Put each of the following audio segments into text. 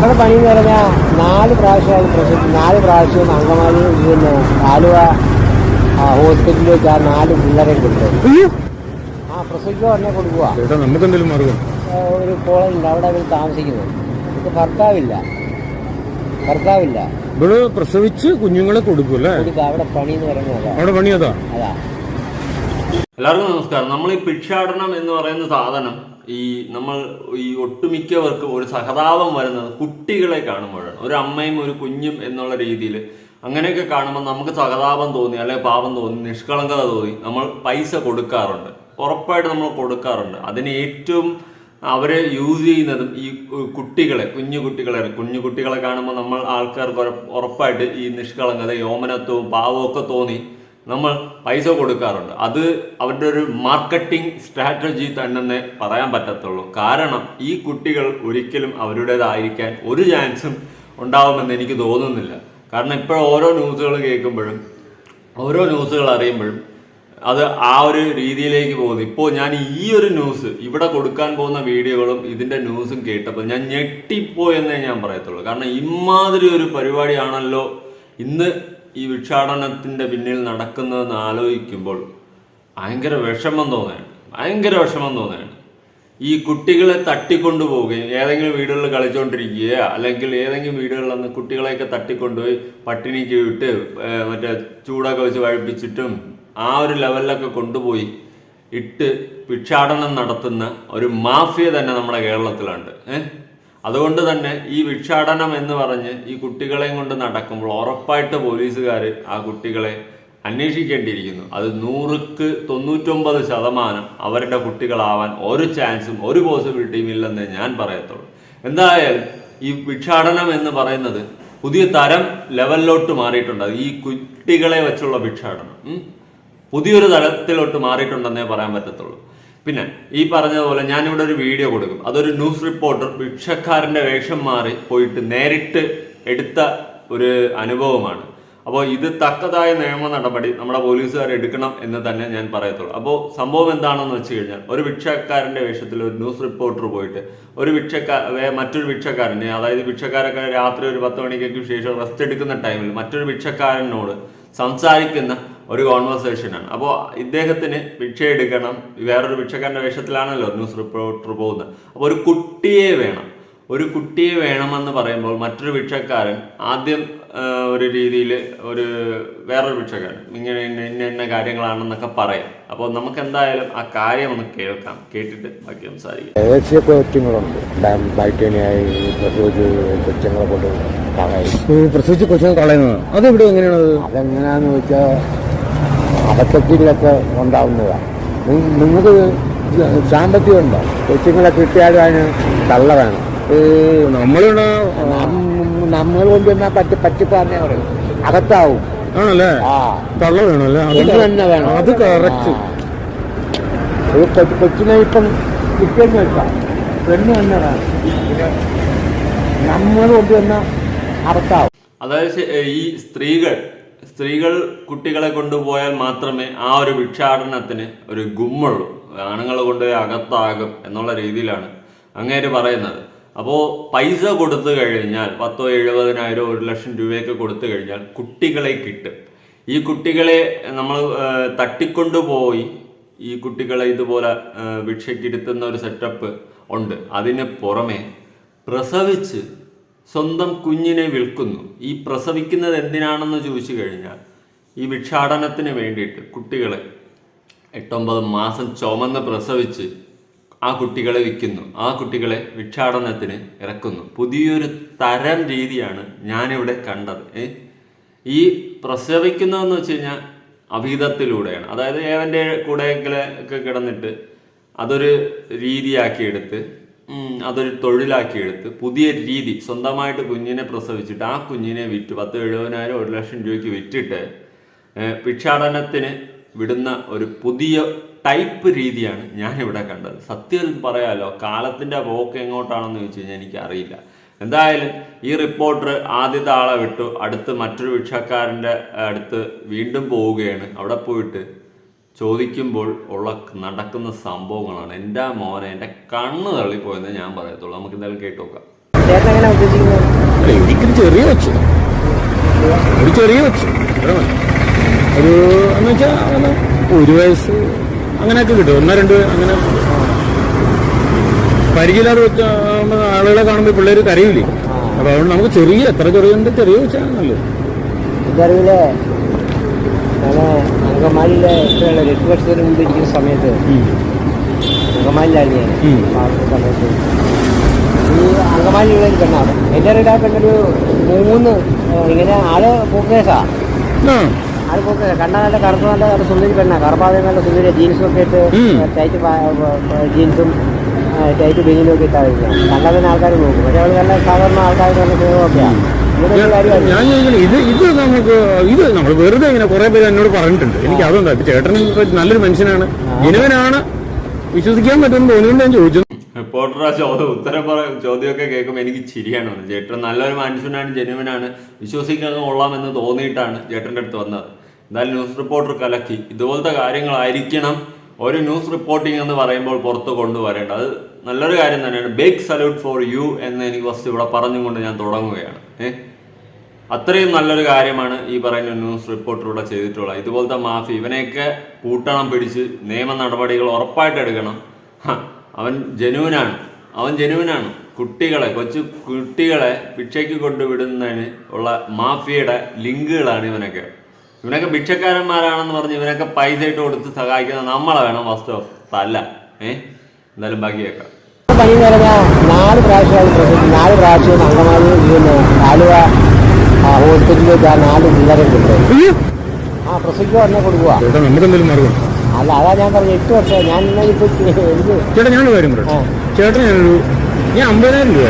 അവിടെ പണി എന്ന് പറഞ്ഞാൽ നാല് പ്രാവശ്യം പ്രശ്നം നാല് പ്രാവശ്യം അങ്കമാലി പിന്നെ ആലുവ ആ, ഹോസ്പിറ്റലിലേക്ക് ആ നാല് പിള്ളേരെ കൊണ്ടുപോയി ആ പ്രസവിക്കുക ഉടനെ കൊടുക്കുക ഒരു കോളേജുണ്ട് അവിടെ അവർ താമസിക്കുന്നത് ഇത് ഭർത്താവില്ല. ഭർത്താവില്ല. ഇവിടെ പ്രസവിച്ച് കുഞ്ഞുങ്ങളെ കൊടുക്കൂല്ലേ അവിടെ പണി എന്ന് പറയുന്നത് അവിടെ പണി അതാ? അതാ. എല്ലാവർക്കും നമസ്കാരം. നമ്മൾ ഈ ഭിക്ഷാടനം എന്ന് പറയുന്ന സാധനം ഈ നമ്മൾ ഈ ഒട്ടുമിക്കവർക്കും ഒരു സഹതാപം വരുന്നത് കുട്ടികളെ കാണുമ്പോഴാണ്. ഒരു അമ്മയും ഒരു കുഞ്ഞും എന്നുള്ള രീതിയിൽ അങ്ങനെയൊക്കെ കാണുമ്പോൾ നമുക്ക് സഹതാപം തോന്നി അല്ലെങ്കിൽ പാപം തോന്നി നിഷ്കളങ്കത തോന്നി. നമ്മൾ പൈസ കൊടുക്കാറുണ്ട്. ഉറപ്പായിട്ട് നമ്മൾ കൊടുക്കാറുണ്ട്. അതിന് ഏറ്റവും അവരെ യൂസ് ചെയ്യുന്നതും ഈ കുട്ടികളെ കുഞ്ഞു കുട്ടികളെ കുഞ്ഞു കുട്ടികളെ കാണുമ്പോൾ നമ്മൾ ആൾക്കാർക്ക് ഉറപ്പായിട്ട് ഈ നിഷ്കളങ്കത യോമനത്വവും പാവമൊക്കെ തോന്നി. നമ്മൾ പൈസ കൊടുക്കാറുണ്ട്. അത് അവരുടെ ഒരു മാർക്കറ്റിംഗ് സ്ട്രാറ്റജി തന്നെ പറയാൻ പറ്റത്തുള്ളൂ. കാരണം ഈ കുട്ടികൾ ഒരിക്കലും അവരുടേതായിരിക്കാൻ ഒരു ചാൻസും ഉണ്ടാവുമെന്ന് എനിക്ക് തോന്നുന്നില്ല. കാരണം ഇപ്പോൾ ഓരോ ന്യൂസുകൾ കേൾക്കുമ്പോഴും ഓരോ ന്യൂസുകൾ അറിയുമ്പോഴും അത് ആ ഒരു രീതിയിലേക്ക് പോകുന്നു. ഇപ്പോൾ ഞാൻ ഈ ഒരു ന്യൂസ് ഇവിടെ കൊടുക്കാൻ പോകുന്ന വീഡിയോകളും ഇതിന്റെ ന്യൂസും കേട്ടപ്പോൾ ഞാൻ ഞെട്ടിപ്പോയെന്നേ ഞാൻ പറയത്തുള്ളൂ. കാരണം ഇമാതിരി ഒരു പരിപാടിയാണല്ലോ ഇന്ന് ഈ ഭിക്ഷാടനത്തിന്റെ പിന്നിൽ നടക്കുന്നതെന്ന് ആലോചിക്കുമ്പോൾ ഭയങ്കര വിഷമം തോന്നുകയാണ് ഭയങ്കര വിഷമം തോന്നുകയാണ് ഈ കുട്ടികളെ തട്ടിക്കൊണ്ടുപോവുകയും ഏതെങ്കിലും വീടുകളിൽ കളിച്ചുകൊണ്ടിരിക്കുകയോ അല്ലെങ്കിൽ ഏതെങ്കിലും വീടുകളിൽ നിന്ന് കുട്ടികളെയൊക്കെ തട്ടിക്കൊണ്ടുപോയി പട്ടിണിക്ക് വിട്ട് മറ്റേ ചൂടൊക്കെ വെച്ച് വഴിപ്പിച്ചിട്ടും ആ ഒരു ലെവലിലൊക്കെ കൊണ്ടുപോയി ഇട്ട് ഭിക്ഷാടനം നടത്തുന്ന ഒരു മാഫിയ തന്നെ നമ്മുടെ കേരളത്തിലുണ്ട്. ഏഹ് അതുകൊണ്ട് തന്നെ ഈ ഭിക്ഷാടനം എന്ന് പറഞ്ഞ് ഈ കുട്ടികളെയും കൊണ്ട് നടക്കുമ്പോൾ ഉറപ്പായിട്ട് പോലീസുകാർ ആ കുട്ടികളെ അന്വേഷിക്കേണ്ടിയിരിക്കുന്നു. അത് നൂറുക്ക് തൊണ്ണൂറ്റൊമ്പത് ശതമാനം അവരുടെ കുട്ടികളാവാൻ ഒരു ചാൻസും ഒരു പോസിബിലിറ്റിയും ഇല്ലെന്ന് ഞാൻ പറയത്തുള്ളൂ. എന്തായാലും ഈ ഭിക്ഷാടനം എന്ന് പറയുന്നത് പുതിയ തരം ലെവലിലോട്ട് മാറിയിട്ടുണ്ട്. ഈ കുട്ടികളെ വെച്ചുള്ള ഭിക്ഷാടനം. പുതിയൊരു തലത്തിലോട്ട് മാറിയിട്ടുണ്ടെന്നേ പറയാൻ പറ്റത്തുള്ളൂ. പിന്നെ ഈ പറഞ്ഞതുപോലെ ഞാനിവിടെ ഒരു വീഡിയോ കൊടുക്കും. അതൊരു ന്യൂസ് റിപ്പോർട്ടർ ഭിക്ഷക്കാരന്റെ വേഷം മാറി പോയിട്ട് നേരിട്ട് എടുത്ത ഒരു അനുഭവമാണ്. അപ്പോൾ ഇത് തക്കതായ നിയമ നടപടി നമ്മുടെ പോലീസുകാർ എടുക്കണം എന്ന് തന്നെ ഞാൻ പറയത്തുള്ളൂ. അപ്പോൾ സംഭവം എന്താണെന്ന് വെച്ച് കഴിഞ്ഞാൽ ഒരു ഭിക്ഷക്കാരന്റെ വേഷത്തിൽ ഒരു ന്യൂസ് റിപ്പോർട്ടർ പോയിട്ട് ഒരു ഭിക്ഷക്കാ മറ്റൊരു ഭിക്ഷക്കാരനെ അതായത് ഭിക്ഷക്കാരൊക്കെ രാത്രി ഒരു പത്ത് മണിക്കൊക്കെ ശേഷം റെസ്റ്റ് എടുക്കുന്ന ടൈമിൽ മറ്റൊരു ഭിക്ഷക്കാരനോട് സംസാരിക്കുന്ന ഒരു കോൺവെർസേഷനാണ് അപ്പോൾ ഇദ്ദേഹത്തിന് ഭിക്ഷ എടുക്കണം വേറൊരു ഭിക്ഷക്കാരന്റെ വേഷത്തിലാണല്ലോ ന്യൂസ് റിപ്പോർട്ടർ പോകുന്നത്. അപ്പോൾ ഒരു കുട്ടിയെ വേണം. ഒരു കുട്ടിയെ വേണമെന്ന് പറയുമ്പോൾ മറ്റൊരു ഭിക്ഷക്കാരൻ ആദ്യം ഒരു രീതിയിൽ ഒരു വേറൊരു ഭിക്ഷക്കാരൻ ഇങ്ങനെ ഇന്ന ഇന്ന ഇന്ന കാര്യങ്ങളാണെന്നൊക്കെ പറയാം. അപ്പോൾ നമുക്ക് എന്തായാലും ആ കാര്യം ഒന്ന് കേൾക്കാം. കേട്ടിട്ട് ബാക്കി സംസാരിക്കാം. ദേശീയ കൊച്ചുങ്ങളുണ്ട്. ബൈറ്റേനിയായി പ്രസവിച്ച് കൊച്ചുങ്ങളെ കൊണ്ട് കളയും പ്രസവിച്ച് കൊച്ചുങ്ങൾ കളയുന്നത്. അതെവിടെ എങ്ങനെയാണ് അതെങ്ങനെയാന്ന് വെച്ചാൽ അബദ്ധത്തിലൊക്കെ ഉണ്ടാവുന്നതാണ് നിങ്ങൾക്ക് സാമ്പത്തികമുണ്ടോ? കൊച്ചുങ്ങളെ കിട്ടിയാലും അതിന് തള്ള വേണം. ഓ നമ്മളിവിടെ നമ്മൾ കൊണ്ടുവന്നാ പറ്റി പറ്റി പറഞ്ഞ പറയും. അകത്താവും. ആണല്ലേ? തള്ള വേണമല്ലേ അത് തന്നെ വേണം. അത് കറക്റ്റ്. ഒരു കൊച്ചിനെ ഇപ്പം കിട്ടിയെന്ന് വെച്ചാൽ പെണ്ണ് തന്നെ വേണം. നമ്മൾ കൊണ്ടുവന്ന അകത്താവും. അതായത് ഈ സ്ത്രീകൾ സ്ത്രീകൾ കുട്ടികളെ കൊണ്ടുപോയാൽ മാത്രമേ ആ ഒരു ഭിക്ഷാടനത്തിന് ഒരു ഗുമ്മുള്ളൂ. ആണുങ്ങൾ കൊണ്ടുപോയി അകത്താകും എന്നുള്ള രീതിയിലാണ് അങ്ങേര് പറയുന്നത്. അപ്പോൾ പൈസ കൊടുത്തു കഴിഞ്ഞാൽ പത്തോ എഴുപതിനായിരോ ഒരു ലക്ഷം രൂപയൊക്കെ കൊടുത്തു കഴിഞ്ഞാൽ കുട്ടികളെ കിട്ടും. ഈ കുട്ടികളെ നമ്മൾ തട്ടിക്കൊണ്ടുപോയി ഈ കുട്ടികളെ ഇതുപോലെ ഭിക്ഷയ്ക്കിരുത്തുന്ന ഒരു സെറ്റപ്പ് ഉണ്ട്. അതിന് പുറമെ പ്രസവിച്ച് സ്വന്തം കുഞ്ഞിനെ വിൽക്കുന്നു. ഈ പ്രസവിക്കുന്നത് എന്തിനാണെന്ന് ചോദിച്ചു കഴിഞ്ഞാൽ ഈ ഭിക്ഷാടനത്തിന് വേണ്ടിയിട്ട് കുട്ടികളെ എട്ടൊമ്പത് മാസം ചുമന്ന് പ്രസവിച്ച് ആ കുട്ടികളെ വിൽക്കുന്നു. ആ കുട്ടികളെ ഭിക്ഷാടനത്തിന് ഇറക്കുന്നു. പുതിയൊരു തരം രീതിയാണ് ഞാനിവിടെ കണ്ടത്. ഈ പ്രസവിക്കുന്നതെന്ന് വെച്ച് കഴിഞ്ഞാൽ അഭീതത്തിലൂടെയാണ് അതായത് ഏവന്റെ കൂടെയെങ്കിലൊക്കെ കിടന്നിട്ട് അതൊരു രീതിയാക്കി എടുത്ത് ഉം, അതൊരു തൊഴിലാക്കി എടുത്ത് പുതിയ രീതി സ്വന്തമായിട്ട് കുഞ്ഞിനെ പ്രസവിച്ചിട്ട് ആ കുഞ്ഞിനെ വിറ്റ് പത്ത് എഴുപതിനായിരം ഒരു ലക്ഷം രൂപയ്ക്ക് വിറ്റിട്ട് ഭിക്ഷാടനത്തിന് വിടുന്ന ഒരു പുതിയ ടൈപ്പ് രീതിയാണ് ഞാൻ ഇവിടെ കണ്ടത്. സത്യം പറയാലോ കാലത്തിന്റെ പോക്ക് എങ്ങോട്ടാണെന്ന് ചോദിച്ചു കഴിഞ്ഞാൽ എനിക്ക് അറിയില്ല എന്തായാലും ഈ റിപ്പോർട്ടർ ആദ്യത്തെ ആളെ വിട്ടു അടുത്ത് മറ്റൊരു ഭിക്ഷക്കാരന്റെ അടുത്ത് വീണ്ടും പോവുകയാണ്. അവിടെ പോയിട്ട് ചോദിക്കുമ്പോൾ ഉള്ള നടക്കുന്ന സംഭവങ്ങളാണ്. എന്റെ മോനെ എന്റെ കണ്ണ് തള്ളിപ്പോയെന്ന് ഞാൻ പറയത്തുള്ളൂ. നമുക്ക് എന്തായാലും കേട്ടു നോക്കാം. ചേട്ടൻ എങ്ങനെ ഉദ്ദേശിക്കുന്നത്? അല്ല എനിക്കൊരു ചെറിയ വെച്ചു ഒരു ചെറിയ വെച്ചു ഒരു എന്ന് വെച്ചാൽ അങ്ങനെ ഒരു വയസ്സ് അങ്ങനെയൊക്കെ കിട്ടും. ഒന്നോ രണ്ട് അങ്ങനെ. പരിചയമില്ലാതെ വെച്ച ആളുകളെ കാണുമ്പോൾ പിള്ളേർ കരയില്ലേ അപ്പൊ അതുകൊണ്ട് നമുക്ക് ചെറിയ എത്ര ചെറിയ ഉണ്ട് ചെറിയ വെച്ചാൽ നല്ലത് ഞാൻ അങ്കമാലിയിലെ എട്ട് വർഷത്തിന് മുമ്പ് ഇരിക്കുന്ന സമയത്ത്. ഞാൻ ഉം. സമയത്ത്. ഈ അങ്കമാലിയുള്ള ഒരു പെണ്ണാണ് എന്റെ പെണ്ണൊരു മൂന്ന് ഇങ്ങനെ ആൾ പൂക്കേസാ. ആൾ പൂക്കേസ. കണ്ടാൽ നല്ല കറുപ്പ് നല്ല സുന്ദരി പെണ്ണാ. കറുപ്പാതെ നല്ല സുന്ദരി ജീൻസും ഒക്കെ ഇട്ട്. ടൈറ്റ് ജീൻസും ടൈറ്റ് ഒക്കെ ആൾക്കാർ നോക്കും. പക്ഷെ അവൾ നല്ല സാധാരണ ആൾക്കാർ നല്ല കാര്യമാണ് ഞാൻ ചോദിക്കുന്നത് ഇത് ഇത് നമുക്ക് ഇത് നമ്മൾ വെറുതെ ഇങ്ങനെ കുറെ പേര് എന്നോട് പറഞ്ഞിട്ടുണ്ട്. എനിക്ക് അതൊന്നും ഇപ്പൊ ചേട്ടൻ നല്ലൊരു മനുഷ്യനാണ്. ജനുവനാണ് വിശ്വസിക്കാൻ പറ്റുമെന്ന് തോന്നിയിട്ട് ഞാൻ ചോദിച്ചു. റിപ്പോർട്ടർ ആ ചോദ്യം ഉത്തരം പറയും ചോദ്യമൊക്കെ കേൾക്കുമ്പോൾ എനിക്ക് ചിരിയാണ് വന്നത് ചേട്ടൻ നല്ലൊരു മനുഷ്യനാണ് ജനുവനാണ് വിശ്വസിക്കാൻ കൊള്ളാമെന്ന് തോന്നിയിട്ടാണ് ചേട്ടന്റെ അടുത്ത് വന്നത്. എന്തായാലും ന്യൂസ് റിപ്പോർട്ടർ കലക്കി. ഇതുപോലത്തെ കാര്യങ്ങളായിരിക്കണം ഒരു ന്യൂസ് റിപ്പോർട്ടിംഗ് എന്ന് പറയുമ്പോൾ പുറത്ത് കൊണ്ടുവരേണ്ടത്. അത് നല്ലൊരു കാര്യം തന്നെയാണ്. ബിഗ് സല്യൂട്ട് ഫോർ യു എന്ന് എനിക്ക് ഫസ്റ്റ് ഇവിടെ പറഞ്ഞുകൊണ്ട് ഞാൻ തുടങ്ങുകയാണ്. ഏഹ് അത്രയും നല്ലൊരു കാര്യമാണ് ഈ പറയുന്ന ന്യൂസ് റിപ്പോർട്ടിലൂടെ ചെയ്തിട്ടുള്ളത്. ഇതുപോലത്തെ മാഫി ഇവനെയൊക്കെ കൂട്ടണം പിടിച്ച് നിയമ നടപടികൾ ഉറപ്പായിട്ട് എടുക്കണം. അവൻ ജനുവിനാണ്. അവൻ ജനുവിനാണ്. കുട്ടികളെ കൊച്ചു കുട്ടികളെ ഭിക്ഷയ്ക്ക് കൊണ്ടുവിടുന്നതിന് ഉള്ള മാഫിയയുടെ ലിങ്കുകളാണ് ഇവനൊക്കെ. ഇവനൊക്കെ ഭിക്ഷക്കാരന്മാരാണെന്ന് പറഞ്ഞ് ഇവനൊക്കെ പൈസ ഇട്ട് കൊടുത്ത് സഹായിക്കുന്ന നമ്മളെ വേണം വസ്തു അല്ല. ഏഹ് എന്തായാലും ബാക്കി കേൾക്കാം. പണി നാല് പ്രാവശ്യമായി നാല് പ്രാവശ്യം അങ്കമാലി ആലുവ ആ, ഹോസ്പിറ്റലിലേക്ക് ആ നാല് പിള്ളേരെ അയ്യോ. ആ പ്രസവിക്കുക തന്നെ കൊടുക്കുക. ചേട്ടാ നമുക്ക് എന്തെങ്കിലും മാർഗം അല്ല അതാ ഞാൻ പറഞ്ഞു എട്ട് വർഷം ഞാൻ ഇന്നലെ ഇപ്പൊ എനിക്ക് ചേട്ടാ ഞാനൊരു കാര്യം ആ. പറയാം ചേട്ടൻ ഞാനൊരു ഞാൻ അമ്പതിനായിരം രൂപ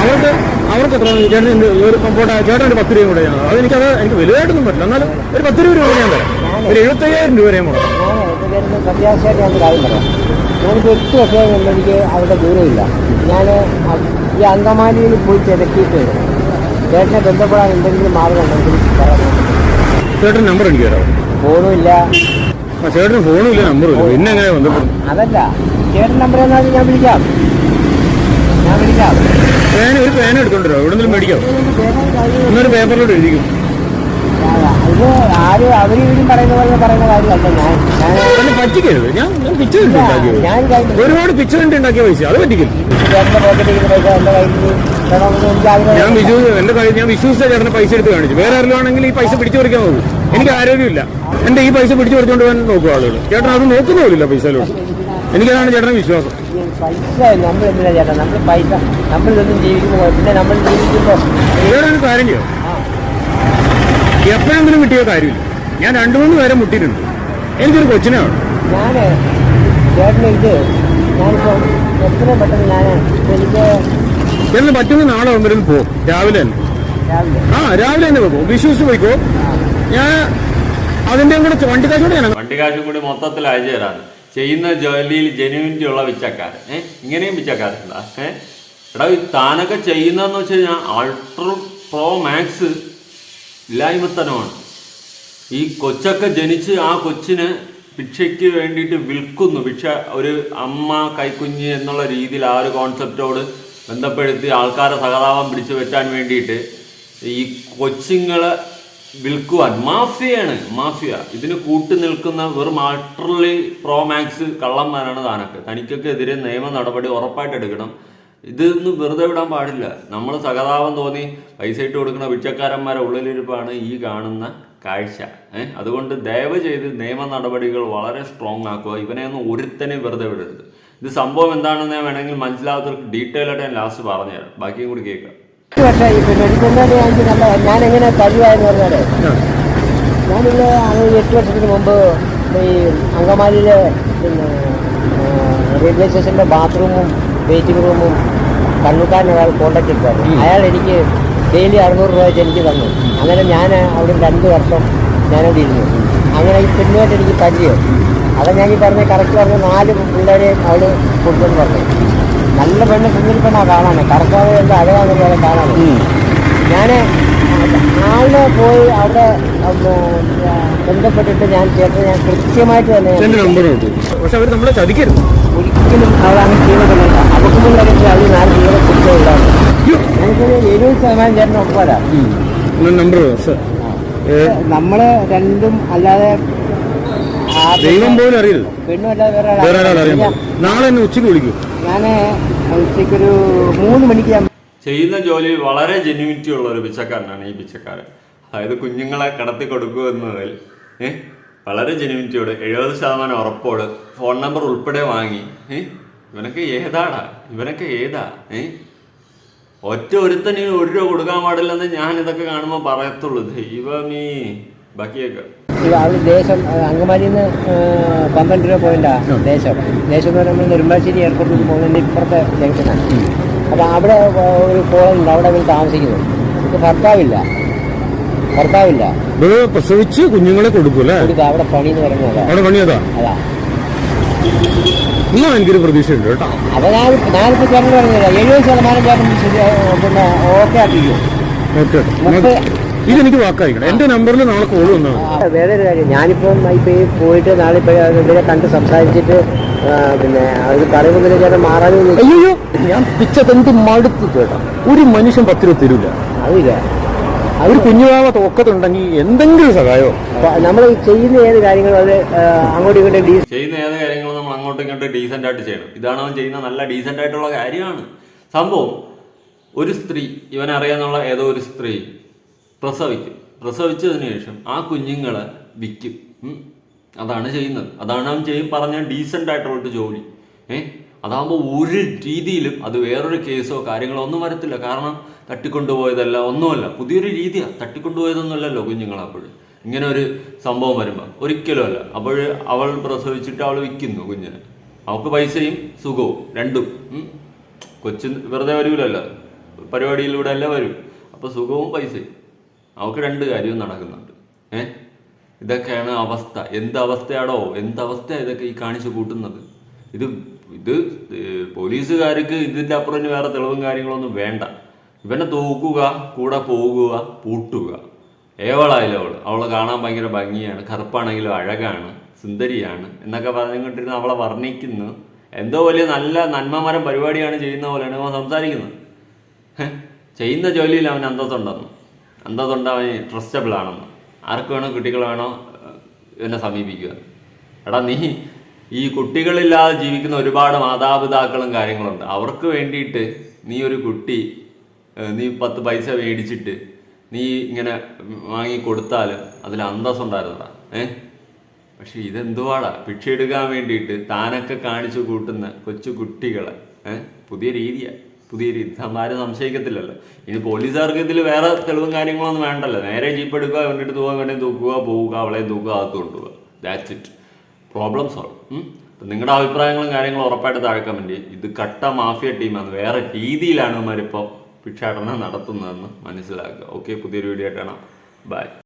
അവർക്ക് അവർക്ക് എത്ര ചേട്ടൻ എന്റെ ഒരു പോട്ടെ ചേട്ടൻ ഒരു പത്ത് രൂപയും കൂടെ ഞാൻ അത് എനിക്കത് എനിക്ക് വലുതായിട്ടൊന്നും പറ്റില്ല. എന്നാലും ഒരു പത്ത് രൂപ രൂപ ഞാൻ തരാം. ഒരു എഴുപത്തയ്യായിരം രൂപ ഞാൻ മുടക്കാം ഞാൻ എന്റെ പേരിൽ സത്യാവസ്ഥയായിട്ട് ഞാൻ കാര്യം പറയാം. ഞാനിപ്പോൾ എട്ട് വർഷമായി എനിക്ക് അവിടെ ദൂരമില്ല ഞാൻ ഈ അങ്കമാലിയിൽ പോയി തിരക്കിയിട്ട് ചേട്ടനെ ബന്ധപ്പെടാൻ എന്തെങ്കിലും മാർഗം ഉണ്ടെങ്കിൽ ചേട്ടൻ നമ്പർ എനിക്ക് തരാം ഫോണുമില്ല. ആ ചേട്ടന് ഫോണും ഇല്ല നമ്പറും ഇല്ല. പിന്നെ എങ്ങനെ ബന്ധപ്പെടും അതല്ല ചേട്ടൻ നമ്പർ ഞാൻ വിളിക്കാം. ഞാൻ വിളിക്കാം. പേന ഒരു പേന എടുത്തോണ്ടോ എവിടെ നിന്നും മേടിക്കാം. എന്നൊരു പേപ്പറിലോട്ട് എഴുതിക്കും. ഇത് ആരും അവരും ഇവരും പറയുന്ന പോലെ പറയുന്ന കാര്യമല്ല. ഞാൻ ഞാൻ എന്നെ പറ്റിക്കരുത്. ഞാൻ ഒരുപാട് പിക്ചർ കണ്ടി. ഉണ്ടാക്കിയ പൈസ അത് പറ്റിക്കില്ല പോക്കറ്റിൽ പൈസ കയ്യിൽ ഞാൻ വിശ്വ എന്റെ കാര്യം ഞാൻ വിശ്വസിച്ച ചേട്ടനെ പൈസ എടുത്ത് കാണിച്ചു. വേറെ ആരെങ്കിലും ആണെങ്കിൽ ഈ പൈസ പിടിച്ചു പറിക്കാൻ നോക്കും എനിക്ക് ആരോഗ്യമില്ല. എന്റെ ഈ പൈസ പിടിച്ചു പറിച്ചുകൊണ്ട് പോകാൻ നോക്കും ആളുകൾ ചേട്ടൻ അത് നോക്കുന്നില്ല പൈസയിലോട്ട്. എനിക്കതാണ് ചേട്ടനെ വിശ്വാസം. ഈ പൈസ നമ്മൾ എനിക്കതാണ് ചേട്ടാ? നമ്മൾ പൈസ നമ്മളിതൊന്നും ജീവിക്കുമ്പോൾ പിന്നെ നമ്മൾ ജീവിക്കുമ്പോൾ വേറെ ഒരു കാര്യം ചെയ്യാം. എപ്പോഴെങ്കിലും കിട്ടിയ കാര്യമില്ല. ഞാൻ രണ്ടു മൂന്ന് പേരെ മുട്ടിയിട്ടുണ്ട്. എനിക്കൊരു കൊച്ചിനാണ് ഞാൻ ചേട്ടന് ഇത് ഞാനിപ്പോൾ എത്രയും പെട്ടെന്ന് ഞാൻ എനിക്ക് ചേട്ടന് പറ്റുന്ന നാളെ ആകുമ്പോഴും പോകും രാവിലെ തന്നെ. ആ രാവിലെ തന്നെ പോകും വിശ്വസിച്ച് പോയിക്കോ. ഞാൻ അതിന്റെ കൂടെ വണ്ടി കാശ് ഞാൻ വണ്ടി കാശും കൂടി മൊത്തത്തിൽ അയച്ചു തരാണ് ചെയ്യുന്ന ജോലിയിൽ ജെന്യൂനിറ്റി ഉള്ള പിച്ചക്കാരൻ ഏഹ് ഇങ്ങനെയും പിച്ചക്കാരുണ്ടാ ഏഹ് എടാ ഈ താനൊക്കെ ചെയ്യുന്നതെന്ന് വെച്ച് കഴിഞ്ഞാൽ അൾട്ര പ്രോ മാക്സ് ഇല്ലായ്മത്തനമാണ്. ഈ കൊച്ചൊക്കെ ജനിച്ച് ആ കൊച്ചിന് ഭിക്ഷയ്ക്ക് വേണ്ടിയിട്ട് വിൽക്കുന്നു. ഭിക്ഷ ഒരു അമ്മ കൈക്കുഞ്ഞ് എന്നുള്ള രീതിയിൽ ആ ഒരു കോൺസെപ്റ്റോട് ബന്ധപ്പെടുത്തി ആൾക്കാരെ സഹതാപം പിടിച്ചു വെച്ചാൻ വേണ്ടിയിട്ട് ഈ കൊച്ചുങ്ങളെ വിൽക്കുവാൻ. മാഫിയാണ് മാഫിയ. ഇതിന് കൂട്ടു നിൽക്കുന്ന വെറും ആൾട്ടർലി പ്രോമാക്സ് കള്ളന്മാരാണ് താനൊക്കെ. തനിക്കൊക്കെ എതിരെ നിയമ നടപടി ഉറപ്പായിട്ട് എടുക്കണം. ഇതൊന്നും വെറുതെ വിടാൻ പാടില്ല. നമ്മൾ സഹതാപം തോന്നി പൈസ ഇട്ട് കൊടുക്കുന്ന പിച്ചക്കാരന്മാരെ ഉള്ളിലിരിപ്പാണ് ഈ കാണുന്ന കാഴ്ച. ഏഹ് അതുകൊണ്ട് ദയവ് ചെയ്ത് നിയമ നടപടികൾ വളരെ സ്ട്രോങ് ആക്കുക. ഇവനെയൊന്നും ഒരുത്തനെ വെറുതെ വിടരുത്. ഇത് സംഭവം എന്താണെന്ന് ഞാൻ വേണമെങ്കിൽ മനസ്സിലാത്തവർക്ക് ഡീറ്റെയിൽ ആയിട്ട് ഞാൻ ലാസ്റ്റ് പറഞ്ഞുതരാം. ബാക്കിയും കൂടി കേൾക്കാം. എങ്ങനെ കഴിവായെന്ന് പറഞ്ഞാൽ ഞാനിവിടെ എട്ട് വർഷത്തിന് മുമ്പ് ഈ അങ്കമാലിയിലെ പിന്നെ റെയിൽവേ സ്റ്റേഷന്റെ ബാത്റൂമും വെയിറ്റിംഗ് റൂമും കണ്ണുക്കാരൻ ഒരാൾ കോണ്ടാക്ട് എടുത്തായിരുന്നു അയാൾ എനിക്ക് ഡെയിലി അറുന്നൂറ് രൂപ വെച്ച് എനിക്ക് തന്നു. അങ്ങനെ ഞാൻ അവിടെ രണ്ട് വർഷം ഞാനവിടെ ഇരുന്നു. അങ്ങനെ ഈ പെണ്ണുമായിട്ട് എനിക്ക് പരിചയം. അതാ ഞാൻ ഈ പറഞ്ഞ കറക്റ്റ് പറഞ്ഞ നാല് പിള്ളേരെ അവൾ കൊടുത്തെന്ന് പറഞ്ഞു നല്ല പെണ്ണ് സുന്ദരി പെണ്ണാ കാണാൻ കറക്കാതെ എന്താ അഴകാന്ന് പോലെ കാണാൻ ഞാൻ ആളെ പോയി അവിടെ ബന്ധപ്പെട്ടിട്ട് ഞാൻ ചേട്ടൻ ഞാൻ കൃത്യമായിട്ട് തന്നെ പക്ഷെ അവർ നമ്മളെ ചതിക്കരുത് ഒരിക്കലും അവൾ അങ്ങനെ ചെയ്തിട്ടില്ല അവർക്ക് മുന്നിൽ അവർ നാല് ജീവനെ കുറിച്ചുള്ളതാണ് നമുക്കൊരു എഴുപത് ശതമാനം ചേട്ടൻ ഒപ്പരാ നമ്പർ നമ്മൾ രണ്ടും അല്ലാതെ ദൈവം പോലും അറിയരുത് അല്ലാതെ വേറെ ഒരാൾ അറിയാൻ നാളെ എന്നെ ഉച്ചയ്ക്ക് വിളിക്കും. ഉച്ചയ്ക്കൊരു മൂന്ന് മണിക്ക് ഞാൻ ചെയ്യുന്ന ജോലി വളരെ ജെന്യൂനിറ്റി ഉള്ള ഒരു പിച്ചക്കാരനാണ് ഈ പിച്ചക്കാരൻ. അതായത് കുഞ്ഞുങ്ങളെ കടത്തി കൊടുക്കുക എന്നതിൽ ഏഹ് വളരെ ജെന്യൂനിറ്റിയോട് എഴുപത് ശതമാനം ഉറപ്പോട് ഫോൺ നമ്പർ ഉൾപ്പെടെ വാങ്ങി ഏഹ് ഇവനൊക്കെ ഏതാടാ? ഇവനൊക്കെ ഏതാ? ഏ? ഒറ്റ ഒരുത്തന് ഒരു രൂപ കൊടുക്കാൻ പാടില്ലെന്ന് ഞാൻ ഇതൊക്കെ കാണുമ്പോൾ പറയത്തുള്ളൂ. ദൈവമേ. ബാക്കിയൊക്കെ. ദേശം അങ്കമാലിയിൽ നിന്ന് പന്ത്രണ്ട് രൂപ പോയിന്റാ ദേശം. ദേശം എന്ന് പറയുമ്പോൾ നെടുമ്പാശ്ശേരി എയർപോർട്ടിൽ പോകുന്നതിന്റെ ഇപ്പുറത്തെ ജംഗ്ഷനാണ് അപ്പോൾ അവിടെ ഒരു കോളുണ്ട് അവിടെ അവർ താമസിക്കുന്നു. എനിക്ക് ഭർത്താവില്ല. ഭർത്താവില്ല. പ്രസവിച്ച് കുഞ്ഞുങ്ങളെ കൊടുക്കൂലേ? അവിടെ പണി എന്ന് പറയുന്നത് അതാ. അവിടെ പണിയതാ അതാ. എന്നാ എനിക്കൊരു പ്രതീക്ഷയുണ്ട് കേട്ടോ. അപ്പൊ ഞാൻ ഞാനിപ്പോൾ ചേട്ടൻ പറഞ്ഞില്ല. എഴുപത് ശതമാനം ചേട്ടൻ പിന്നെ ഓക്കെ ആക്കിക്കും. ഓക്കെ. ഇതെനിക്ക് വാക്കായിക്കണം എന്റെ നമ്പറിൽ നാളെ കോൾ വന്നാൽ വേറെ ഒരു കാര്യം. ഞാനിപ്പം ഇപ്പം ഈ പോയിട്ട് നാളെ ഇപ്പം ഇവരെ കണ്ട് സംസാരിച്ചിട്ട് പിന്നെ അത് പറയുമ്പോൾ ചേട്ടൻ മാറാനും അയ്യോ ഞാൻ പിച്ചതെന്ത് മടുത്ത് കേട്ടോ ഒരു മനുഷ്യൻ പത്ത് രൂപ തരൂല. അതില്ല. ഒരു കുഞ്ഞുവാവ തോക്കത്തുണ്ടെങ്കിൽ എന്തെങ്കിലും സഹായോ? നമ്മൾ ചെയ്യുന്ന ഏത് കാര്യങ്ങളും അത് അങ്ങോട്ടും ഇങ്ങോട്ടും ചെയ്യുന്ന ഏത് കാര്യങ്ങളും നമ്മൾ അങ്ങോട്ടും ഇങ്ങോട്ടും ഡീസെന്റ് ആയിട്ട് ചെയ്യണം. ഇതാണ് അവൻ ചെയ്യുന്ന നല്ല ഡീസെന്റ് ആയിട്ടുള്ള കാര്യമാണ്. സംഭവം ഒരു സ്ത്രീ ഇവനറിയാന്നുള്ള ഏതോ ഒരു സ്ത്രീ പ്രസവിക്കും. പ്രസവിച്ചതിന് ശേഷം ആ കുഞ്ഞുങ്ങളെ വിൽക്കും. അതാണ് ചെയ്യുന്നത്. അതാണ് അവൻ ചെയ്യും. പറഞ്ഞ ഡീസന്റ് ആയിട്ടുള്ള ജോലി. ഏ? അതാകുമ്പോൾ ഒരു രീതിയിലും അത് വേറൊരു കേസോ കാര്യങ്ങളോ ഒന്നും വരത്തില്ല. കാരണം തട്ടിക്കൊണ്ടുപോയതല്ല ഒന്നുമല്ല. പുതിയൊരു രീതിയാണ് തട്ടിക്കൊണ്ടുപോയതൊന്നുമല്ലല്ലോ കുഞ്ഞുങ്ങളപ്പോഴും ഇങ്ങനെ ഒരു സംഭവം വരുമ്പോൾ ഒരിക്കലും അല്ല. അപ്പോൾ അവൾ പ്രസവിച്ചിട്ട് അവൾ വിൽക്കുന്നു കുഞ്ഞിനെ. അവൾക്ക് പൈസയും സുഖവും രണ്ടും. കൊച്ചിൻ കൊച്ചു വെറുതെ വരൂലല്ലോ. പരിപാടിയിലൂടെ അല്ല വരും. അപ്പോൾ സുഖവും പൈസയും. അവൾക്ക് രണ്ട് കാര്യവും നടക്കുന്നുണ്ട്. ഏ? ഇതൊക്കെയാണ് അവസ്ഥ. എന്ത് അവസ്ഥയാടോ? എന്ത് അവസ്ഥയാണ് ഇതൊക്കെ ഈ കാണിച്ചു കൂട്ടുന്നത്? ഇത് ഇത് പോലീസുകാർക്ക് ഇതിന്റെ അപ്പുറം ഇനി വേറെ തെളിവും കാര്യങ്ങളൊന്നും വേണ്ട. ഇവനെ തൂക്കുക കൂടെ പോകുക പൂട്ടുക. ഏവളായാലും അവൾ അവളെ കാണാൻ ഭയങ്കര ഭംഗിയാണ്. കറുപ്പാണെങ്കിലും അഴകാണ്. സുന്ദരിയാണ്. എന്നൊക്കെ പറഞ്ഞുകൊണ്ടിരുന്ന അവളെ വർണിക്കുന്നു. എന്തോ വലിയ നല്ല നന്മമരം പരിപാടിയാണ് ചെയ്യുന്ന പോലെയാണ് അവൻ സംസാരിക്കുന്നത്. ചെയ്യുന്ന ജോലിയിൽ അവൻ അന്തസ്സുണ്ടെന്ന്. അന്തസ്സുണ്ട് അവൻ ട്രസ്റ്റബിൾ ആണെന്ന്. ആർക്ക് വേണോ കുട്ടികൾ വേണോ എന്നെ സമീപിക്കുക. എടാ നീ ഈ കുട്ടികളില്ലാതെ ജീവിക്കുന്ന ഒരുപാട് മാതാപിതാക്കളും കാര്യങ്ങളുണ്ട്. അവർക്ക് വേണ്ടിയിട്ട് നീ ഒരു കുട്ടി നീ പത്ത് പൈസ മേടിച്ചിട്ട് നീ ഇങ്ങനെ വാങ്ങി കൊടുത്താൽ അതിൽ അന്തസ് ഉണ്ടായിരുന്നതാ ഏ പക്ഷെ ഇതെന്തുവാടാ? ഭിക്ഷ എടുക്കാൻ വേണ്ടിയിട്ട് താനൊക്കെ കാണിച്ചു കൂട്ടുന്ന കൊച്ചു കുട്ടികളെ ഏഹ് പുതിയ രീതിയാണ് പുതിയ രീതി. ആരും സംശയിക്കത്തില്ലല്ലോ. ഇനി പോലീസുകാർക്ക് ഇതിൽ വേറെ തെളിവും കാര്യങ്ങളൊന്നും വേണ്ടല്ലോ. നേരെ ജീപ്പ് എടുക്കുക വേണ്ടിയിട്ട് തൂക്കുക വേണ്ടി തൂക്കുക പോവുക അവളെ തൂക്കുക അകത്ത് കൊണ്ടുപോകുക ദാറ്റ്സ് ഇറ്റ് പ്രോബ്ലം സോൾവ് അപ്പം നിങ്ങളുടെ അഭിപ്രായങ്ങളും കാര്യങ്ങളും ഉറപ്പായിട്ട് താഴ്ക്കാൻ വേണ്ടി ഇത് കട്ട മാഫിയ ടീമാണ് വേറെ രീതിയിലാണ് ഇവന്മാരിപ്പോൾ ഭിക്ഷാടനം നടത്തുന്നതെന്ന് മനസ്സിലാക്കുക. ഓക്കെ പുതിയൊരു വീഡിയോ കാണാം. ബൈ